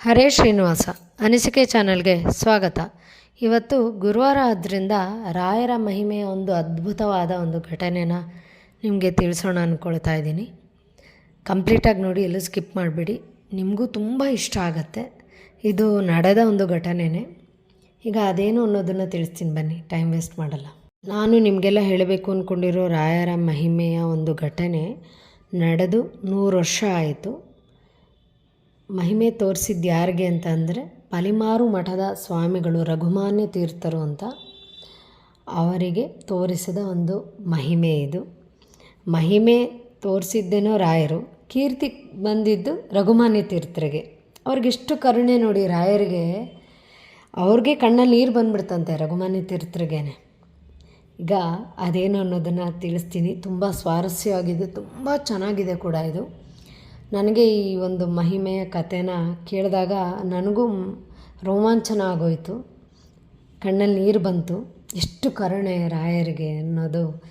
ಹರೇ ಶ್ರೀನಿವಾಸ, ಅನಿಸಿಕೆ ಚಾನಲ್ಗೆ ಸ್ವಾಗತ. ಇವತ್ತು ಗುರುವಾರ ಆದ್ದರಿಂದ ರಾಯರ ಮಹಿಮೆಯ ಒಂದು ಅದ್ಭುತವಾದ ಒಂದು ಘಟನೆನ ನಿಮಗೆ ತಿಳಿಸೋಣ ಅಂದ್ಕೊಳ್ತಾ ಇದ್ದೀನಿ. ಕಂಪ್ಲೀಟಾಗಿ ನೋಡಿ, ಎಲ್ಲೂ ಸ್ಕಿಪ್ ಮಾಡಿಬಿಡಿ. ನಿಮಗೂ ತುಂಬ ಇಷ್ಟ ಆಗುತ್ತೆ. ಇದು ನಡೆದ ಒಂದು ಘಟನೆನೇ. ಈಗ ಅದೇನು ಅನ್ನೋದನ್ನು ತಿಳಿಸ್ತೀನಿ ಬನ್ನಿ, ಟೈಮ್ ವೇಸ್ಟ್ ಮಾಡಲ್ಲ. ನಾನು ನಿಮಗೆಲ್ಲ ಹೇಳಬೇಕು ಅಂದ್ಕೊಂಡಿರೋ ರಾಯರ ಮಹಿಮೆಯ ಒಂದು ಘಟನೆ ನಡೆದು ನೂರು ವರ್ಷ ಆಯಿತು. ಮಹಿಮೆ ತೋರಿಸಿದ್ದು ಯಾರಿಗೆ ಅಂತ ಅಂದರೆ ಪಲಿಮಾರು ಮಠದ ಸ್ವಾಮಿಗಳು ರಘುಮಾನ್ಯ ತೀರ್ಥರು ಅಂತ ಅವರಿಗೆ ತೋರಿಸಿದ ಒಂದು ಮಹಿಮೆ ಇದು. ಮಹಿಮೆ ತೋರಿಸಿದ್ದೇನೋ ರಾಯರು, ಕೀರ್ತಿ ಬಂದಿದ್ದು ರಘುಮಾನ್ಯ ತೀರ್ಥರಿಗೆ. ಅವ್ರಿಗೆಷ್ಟು ಕರುಣೆ ನೋಡಿ ರಾಯರಿಗೆ, ಅವ್ರಿಗೆ ಕಣ್ಣಲ್ಲಿ ನೀರು ಬಂದ್ಬಿಡ್ತಂತೆ ರಘುಮಾನ್ಯ ತೀರ್ಥರಿಗೇನೆ. ಈಗ ಅದೇನು ಅನ್ನೋದನ್ನು ತಿಳಿಸ್ತೀನಿ. ತುಂಬ ಸ್ವಾರಸ್ಯವಾಗಿದೆ, ತುಂಬ ಚೆನ್ನಾಗಿದೆ ಕೂಡ ಇದು. ನನಗೆ ಈ ಒಂದು ಮಹಿಮೆಯ ಕಥೆನ ಕೇಳಿದಾಗ ನನಗೂ ರೋಮಾಂಚನ ಆಗೋಯಿತು. ಕಣ್ಣಲ್ಲಿ ನೀರು ಬಂತು. ಎಷ್ಟು ಕರುಣೆ ರಾಯರಿಗೆ ಅನ್ನೋದು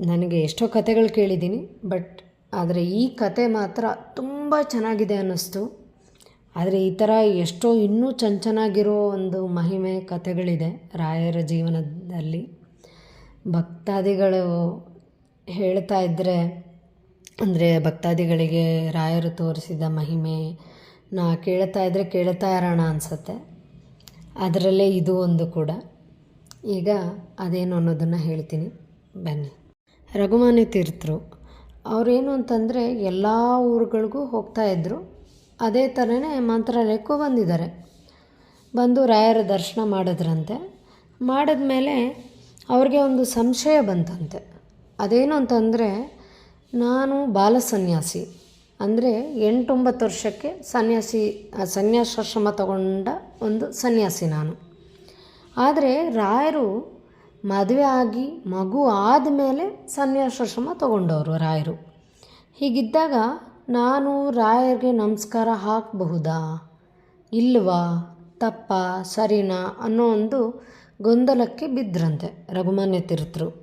ನನಗೆ ಎಷ್ಟೋ ಕತೆಗಳು ಕೇಳಿದ್ದೀನಿ. ಬಟ್ ಆದರೆ ಈ ಕತೆ ಮಾತ್ರ ತುಂಬ ಚೆನ್ನಾಗಿದೆ ಅನ್ನಿಸ್ತು. ಆದರೆ ಈ ಥರ ಎಷ್ಟೋ ಇನ್ನೂ ಚೆನ್ನ ಚೆನ್ನಾಗಿರೋ ಒಂದು ಮಹಿಮೆ ಕತೆಗಳಿದೆ ರಾಯರ ಜೀವನದಲ್ಲಿ. ಭಕ್ತಾದಿಗಳು ಹೇಳ್ತಾ ಇದ್ದರೆ ಅಂದರೆ ಭಕ್ತಾದಿಗಳಿಗೆ ರಾಯರು ತೋರಿಸಿದ ಮಹಿಮೆ, ನಾ ಕೇಳ್ತಾ ಇದ್ದರೆ ಕೇಳ್ತಾ ಇರೋಣ ಅನಿಸುತ್ತೆ. ಅದರಲ್ಲೇ ಇದು ಒಂದು ಕೂಡ. ಈಗ ಅದೇನು ಅನ್ನೋದನ್ನು ಹೇಳ್ತೀನಿ. ಬನ್ನಿ. ರಘುಮಾನ್ಯ ತೀರ್ಥರು, ಅವರೇನು ಅಂತಂದರೆ ಎಲ್ಲ ಊರುಗಳಿಗೂ ಹೋಗ್ತಾ ಇದ್ದರು ಅದೇ ಥರನೇ ಮಂತ್ರಾಲಯಕ್ಕೂ ಬಂದಿದ್ದಾರೆ. ಬಂದು ರಾಯರ ದರ್ಶನ ಮಾಡಿದ್ರಂತೆ. ಮಾಡಿದ್ಮೇಲೆ ಅವ್ರಿಗೆ ಒಂದು ಸಂಶಯ ಬಂತಂತೆ. ಅದೇನು ಅಂತಂದರೆ ನಾನು ಬಾಲ ಸನ್ಯಾಸಿ ಅಂದರೆ ಎಂಟೊಂಬತ್ತು ವರ್ಷಕ್ಕೆ ಸನ್ಯಾಸಿ ಸನ್ಯಾಸಾಶ್ರಮ ತಗೊಂಡ ಒಂದು ಸನ್ಯಾಸಿ ನಾನು. ಆದರೆ ರಾಯರು ಮದುವೆ ಆಗಿ ಮಗು ಆದಮೇಲೆ ಸನ್ಯಾಸಾಶ್ರಮ ತಗೊಂಡವರು ರಾಯರು. ಹೀಗಿದ್ದಾಗ ನಾನು ರಾಯರಿಗೆ ನಮಸ್ಕಾರ ಹಾಕಬಹುದಾ? ಇಲ್ವಾ? ತಪ್ಪ? ಸರಿನಾ? ಅನ್ನೋ ಒಂದು ಗೊಂದಲಕ್ಕೆ ಬಿದ್ದರಂತೆ ರಘುಮಾನ್ಯ ತೀರ್ಥರು.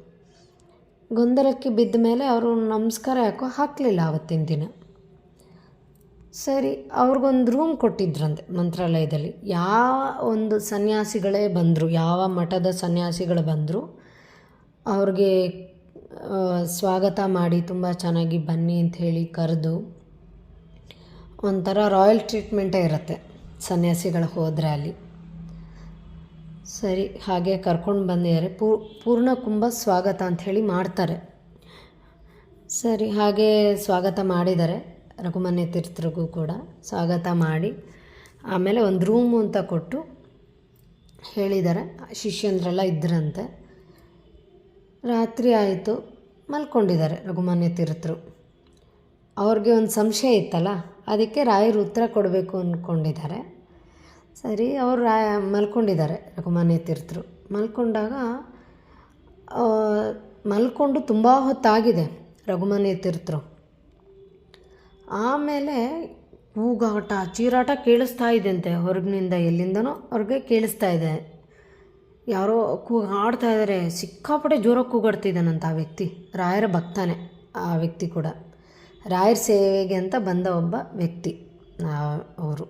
ಗೊಂದಲಕ್ಕೆ ಬಿದ್ದ ಮೇಲೆ ಅವರು ನಮಸ್ಕಾರ ಯಾಕೋ ಹಾಕಲಿಲ್ಲ ಆವತ್ತಿನ ದಿನ. ಸರಿ, ಅವ್ರಿಗೊಂದು ರೂಮ್ ಕೊಟ್ಟಿದ್ರಂತೆ ಮಂತ್ರಾಲಯದಲ್ಲಿ. ಯಾವ ಒಂದು ಸನ್ಯಾಸಿಗಳೇ ಬಂದರು, ಯಾವ ಮಠದ ಸನ್ಯಾಸಿಗಳು ಬಂದರು, ಅವ್ರಿಗೆ ಸ್ವಾಗತ ಮಾಡಿ ತುಂಬ ಚೆನ್ನಾಗಿ ಬನ್ನಿ ಅಂತ ಹೇಳಿ ಕರೆದು, ಒಂಥರ ರಾಯಲ್ ಟ್ರೀಟ್ಮೆಂಟೇ ಇರುತ್ತೆ ಸನ್ಯಾಸಿಗಳು ಹೋದರೆ ಅಲ್ಲಿ. ಸರಿ, ಹಾಗೆ ಕರ್ಕೊಂಡು ಬಂದಿದ್ದಾರೆ. ಪೂರ್ಣ ಕುಂಭ ಸ್ವಾಗತ ಅಂಥೇಳಿ ಮಾಡ್ತಾರೆ. ಸರಿ, ಹಾಗೆ ಸ್ವಾಗತ ಮಾಡಿದ್ದಾರೆ. ರಘುಮನ್ಯ ತೀರ್ಥರಿಗೂ ಕೂಡ ಸ್ವಾಗತ ಮಾಡಿ, ಆಮೇಲೆ ಒಂದು ರೂಮು ಅಂತ ಕೊಟ್ಟು ಹೇಳಿದ್ದಾರೆ. ಶಿಷ್ಯಂದ್ರೆಲ್ಲ ಇದ್ದರಂತೆ ರಾತ್ರಿ ಆಯಿತು, ಮಲ್ಕೊಂಡಿದ್ದಾರೆ ರಘುಮಾನ್ಯ ತೀರ್ಥರು. ಅವ್ರಿಗೆ ಒಂದು ಸಂಶಯ ಇತ್ತಲ್ಲ, ಅದಕ್ಕೆ ರಾಯರು ಉತ್ತರ ಕೊಡಬೇಕು ಅಂದ್ಕೊಂಡಿದ್ದಾರೆ ಸರಿ, ಅವರು ಮಲ್ಕೊಂಡಿದ್ದಾರೆ, ರಘುಮಾನ್ಯ ತೀರ್ಥರು. ಮಲ್ಕೊಂಡಾಗ ಮಲ್ಕೊಂಡು ತುಂಬ ಹೊತ್ತಾಗಿದೆ ರಘುಮಾನ್ಯ ತೀರ್ಥರು. ಆಮೇಲೆ ಕೂಗಾಟ ಚೀರಾಟ ಕೇಳಿಸ್ತಾ ಇದೆಯಂತೆ ಹೊರಗಿನಿಂದ ಎಲ್ಲಿಂದನೋ, ಅವ್ರಿಗೆ ಕೇಳಿಸ್ತಾ ಇದೆ. ಯಾರೋ ಕೂಗಾಡ್ತಾ ಇದ್ದಾರೆ ಸಿಕ್ಕಾಪಟ್ಟೆ ಜೋರಾಗಿ ಕೂಗಾಡ್ತಿದ್ದಾನಂತ ಆ ವ್ಯಕ್ತಿ, ರಾಯರ ಭಕ್ತಾನೆ ಆ ವ್ಯಕ್ತಿ ಕೂಡ. ರಾಯರ ಸೇವೆಗೆ ಅಂತ ಬಂದ ಒಬ್ಬ ವ್ಯಕ್ತಿ ಅವರು.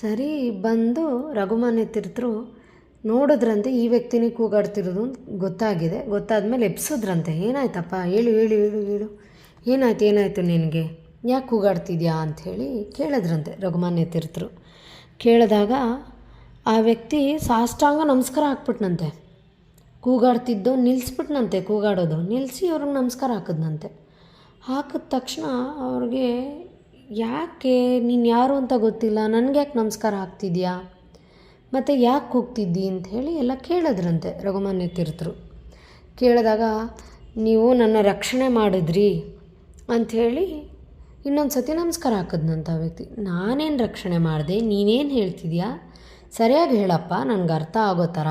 ಸರಿ ಬಂದು ರಘುಮಾನ್ ಎತ್ತಿರ್ತರು ನೋಡಿದ್ರಂತೆ ಈ ವ್ಯಕ್ತಿನೇ ಕೂಗಾಡ್ತಿರೋದು ಗೊತ್ತಾಗಿದೆ. ಗೊತ್ತಾದ್ಮೇಲೆ ಎಬ್ಸಿದ್ರಂತೆ. ಏನಾಯ್ತಪ್ಪ? ಹೇಳು ಹೇಳು ಹೇಳು ಹೇಳು. ಏನಾಯ್ತು, ಏನಾಯಿತು ನಿನಗೆ? ಯಾಕೆ ಕೂಗಾಡ್ತಿದ್ಯಾ ಅಂಥೇಳಿ ಕೇಳಿದ್ರಂತೆ ರಘುಮಾನ್ಯ ತಿರ್ತರು ಕೇಳಿದಾಗ ಆ ವ್ಯಕ್ತಿ ಸಾಷ್ಟಾಂಗ ನಮಸ್ಕಾರ ಹಾಕ್ಬಿಟ್ನಂತೆ. ಕೂಗಾಡ್ತಿದ್ದು ನಿಲ್ಲಿಸ್ಬಿಟ್ನಂತೆ ಕೂಗಾಡೋದು. ನಿಲ್ಲಿಸಿ ಅವ್ರಿಗೆ ನಮಸ್ಕಾರ ಹಾಕಿದ್ನಂತೆ. ಹಾಕಿದ ತಕ್ಷಣ ಅವ್ರಿಗೆ ಯಾಕೆ? ನೀನು ಯಾರು ಅಂತ ಗೊತ್ತಿಲ್ಲ. ನನಗೆ ಯಾಕೆ ನಮಸ್ಕಾರ ಹಾಕ್ತಿದ್ಯಾ ಮತ್ತು ಯಾಕೆ ಹೋಗ್ತಿದ್ದಿ ಅಂತ ಹೇಳಿ ಎಲ್ಲ ಕೇಳಿದ್ರಂತೆ ರಘುಮಾನ್ಯ ತೀರ್ಥರು. ಕೇಳಿದಾಗ, ನೀವು ನನ್ನ ರಕ್ಷಣೆ ಮಾಡಿದ್ರಿ ಅಂಥೇಳಿ ಇನ್ನೊಂದು ಸತಿ ನಮಸ್ಕಾರ ಹಾಕಿದ್ನಂತ ವ್ಯಕ್ತಿ. ನಾನೇನು ರಕ್ಷಣೆ ಮಾಡಿದೆ? ನೀನೇನು ಹೇಳ್ತಿದ್ಯಾ? ಸರಿಯಾಗಿ ಹೇಳಪ್ಪ, ನನಗೆ ಅರ್ಥ ಆಗೋ ಥರ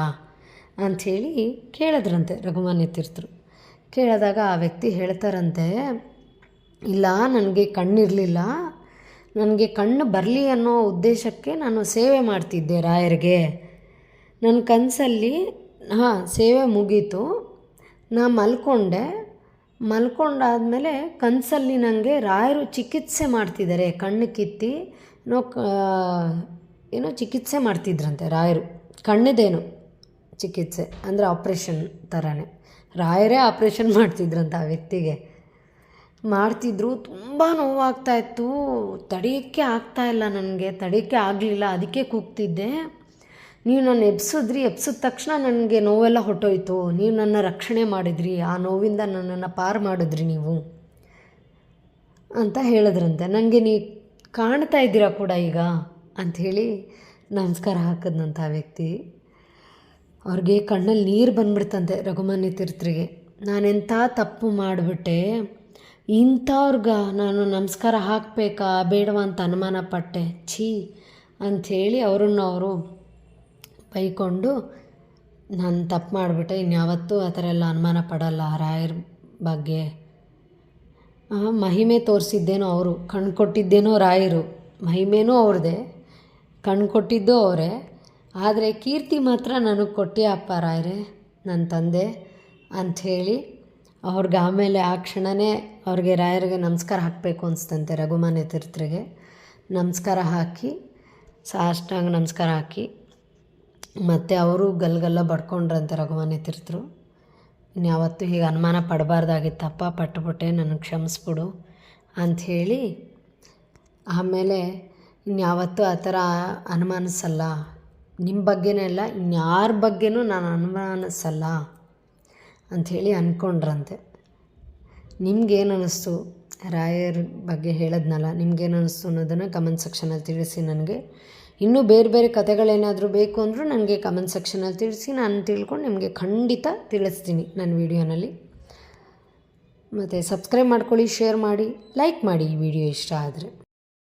ಅಂಥೇಳಿ ಕೇಳಿದ್ರಂತೆ ರಘುಮಾನ್ಯ ತೀರ್ಥರು. ಕೇಳಿದಾಗ ಆ ವ್ಯಕ್ತಿ ಹೇಳ್ತಾರಂತೆ ಇಲ್ಲ, ನನಗೆ ಕಣ್ಣಿರಲಿಲ್ಲ. ನನಗೆ ಕಣ್ಣು ಬರಲಿ ಅನ್ನೋ ಉದ್ದೇಶಕ್ಕೆ ನಾನು ಸೇವೆ ಮಾಡ್ತಿದ್ದೆ ರಾಯರಿಗೆ. ನನ್ನ ಕನಸಲ್ಲಿ, ಹಾಂ, ಸೇವೆ ಮುಗೀತು. ನಾ ಮಲ್ಕೊಂಡೆ. ಮಲ್ಕೊಂಡಾದಮೇಲೆ ಕನಸಲ್ಲಿ ನನಗೆ ರಾಯರು ಚಿಕಿತ್ಸೆ ಮಾಡ್ತಿದ್ದಾರೆ, ಕಣ್ಣು ಕಿತ್ತಿ. ಏನೋ ಏನೋ ಚಿಕಿತ್ಸೆ ಮಾಡ್ತಿದ್ರಂತೆ ರಾಯರು. ಕಣ್ಣದೇನು ಚಿಕಿತ್ಸೆ, ಅಂದರೆ ಆಪ್ರೇಷನ್ ಥರನೇ ರಾಯರೇ ಆಪ್ರೇಷನ್ ಮಾಡ್ತಿದ್ರಂತೆ ಆ ವ್ಯಕ್ತಿಗೆ. ಮಾಡ್ತಿದ್ರು, ತುಂಬ ನೋವಾಗ್ತಾ ಇತ್ತು. ತಡೆಯೋಕ್ಕೆ ಆಗ್ತಾ ಇಲ್ಲ ನನಗೆ, ತಡೆಯೋಕ್ಕೆ ಆಗಲಿಲ್ಲ, ಅದಕ್ಕೆ ಕೂಗ್ತಿದ್ದೆ. ನೀವು ನನ್ನ ಎಬ್ಸಿದ್ರಿ, ಎಬ್ಸಿದ ತಕ್ಷಣ ನನಗೆ ನೋವೆಲ್ಲ ಹೊಟ್ಟೋಯ್ತು ನೀವು ನನ್ನ ರಕ್ಷಣೆ ಮಾಡಿದ್ರಿ, ಆ ನೋವಿಂದ ನನ್ನನ್ನು ಪಾರು ಮಾಡಿದ್ರಿ ನೀವು. ಅಂತ ಹೇಳಿದ್ರಂತೆ. ನನಗೆ ನೀ ಕಾಣ್ತಾ ಇದ್ದೀರಾ ಕೂಡ ಈಗ? ಅಂಥೇಳಿ ನಮಸ್ಕಾರ ಹಾಕಿದ್ನಂಥ ವ್ಯಕ್ತಿ. ಅವ್ರಿಗೆ ಕಣ್ಣಲ್ಲಿ ನೀರು ಬಂದ್ಬಿಡ್ತಂತೆ ರಘುಮಾನ್ಯ ತೀರ್ಥರಿಗೆ. ನಾನೆಂಥ ತಪ್ಪು ಮಾಡಿಬಿಟ್ಟೆ? ಇಂಥವ್ರಿಗೆ ನಾನು ನಮಸ್ಕಾರ ಹಾಕಬೇಕಾ ಬೇಡವಾ ಅಂತ ಅನುಮಾನ ಪಟ್ಟೆ. ಛೀ ಅಂಥೇಳಿ ಅವರನ್ನು ಅವರು ಬೈಕೊಂಡು ನಾನು ತಪ್ಪು ಮಾಡಿಬಿಟ್ಟೆ. ಇನ್ಯಾವತ್ತೂ ಆ ಥರ ಎಲ್ಲ ಅನುಮಾನ ಪಡಲ್ಲ. ರಾಯರ ಬಗ್ಗೆ ಮಹಿಮೆ ತೋರಿಸಿದ್ದೇನೋ ಅವರು ಕಣ್ಣು ಕೊಟ್ಟಿದ್ದೇನೋ ರಾಯರು, ಮಹಿಮೆನೂ ಅವ್ರದ್ದೇ ಕಣ್ಣು ಕೊಟ್ಟಿದ್ದು ಅವರೇ. ಆದರೆ ಕೀರ್ತಿ ಮಾತ್ರ ನನಗೆ ಕೊಟ್ಟಿಯಪ್ಪ ರಾಯರೇ ನನ್ನ ತಂದೆ ಅಂಥೇಳಿ ಅವ್ರಿಗೆ ಆಮೇಲೆ ಆ ಕ್ಷಣವೇ ಅವ್ರಿಗೆ ರಾಯರಿಗೆ ನಮಸ್ಕಾರ ಹಾಕಬೇಕು ಅನಿಸ್ತಂತೆ ರಘುಮಾನ್ಯ ತೀರ್ಥರಿಗೆ. ನಮಸ್ಕಾರ ಹಾಕಿ, ಸಾಷ್ಟಾಂಗ ನಮಸ್ಕಾರ ಹಾಕಿ. ಮತ್ತು ಅವರು ಗಲ್ಗಲ್ಲ ಬಡ್ಕೊಂಡ್ರಂತೆ ರಘುಮಾನ್ಯ ತೀರ್ಥರು. ಇನ್ಯಾವತ್ತೂ ಹೀಗೆ ಅನುಮಾನ ಪಡಬಾರ್ದಾಗಿತ್ತಪ್ಪ ಪಟ್ಟುಬಿಟ್ಟೆ ನನಗೆ ಕ್ಷಮಿಸ್ಬಿಡು ಅಂಥೇಳಿ ಆಮೇಲೆ ಇನ್ಯಾವತ್ತೂ ಆ ಥರ ಅನುಮಾನಿಸಲ್ಲ. ನಿಮ್ಮ ಬಗ್ಗೆನೇ ಅಲ್ಲ, ಇನ್ಯಾರ ಬಗ್ಗೆನೂ ನಾನು ಅನುಮಾನಿಸಲ್ಲ. ಅಂಥೇಳಿ ಅಂದ್ಕೊಂಡ್ರಂತೆ ನಿಮ್ಗೇನು ಅನ್ನಿಸ್ತು ರಾಯರ ಬಗ್ಗೆ ಹೇಳದ್ನಲ್ಲ ನಿಮ್ಗೇನು ಅನ್ನಿಸ್ತು ಅನ್ನೋದನ್ನು ಕಮೆಂಟ್ ಸೆಕ್ಷನಲ್ಲಿ ತಿಳಿಸಿ ನನಗೆ. ಇನ್ನೂ ಬೇರೆ ಬೇರೆ ಕಥೆಗಳೇನಾದರೂ ಬೇಕು ಅಂದರೂ ನನಗೆ ಕಮೆಂಟ್ ಸೆಕ್ಷನಲ್ಲಿ ತಿಳಿಸಿ, ನಾನು ತಿಳ್ಕೊಂಡು ನಿಮಗೆ ಖಂಡಿತ ತಿಳಿಸ್ತೀನಿ ನನ್ನ ವೀಡಿಯೋನಲ್ಲಿ. ಮತ್ತು ಸಬ್ಸ್ಕ್ರೈಬ್ ಮಾಡ್ಕೊಳ್ಳಿ ಶೇರ್ ಮಾಡಿ ಲೈಕ್ ಮಾಡಿ ಈ ವಿಡಿಯೋ ಇಷ್ಟ ಆದರೆ.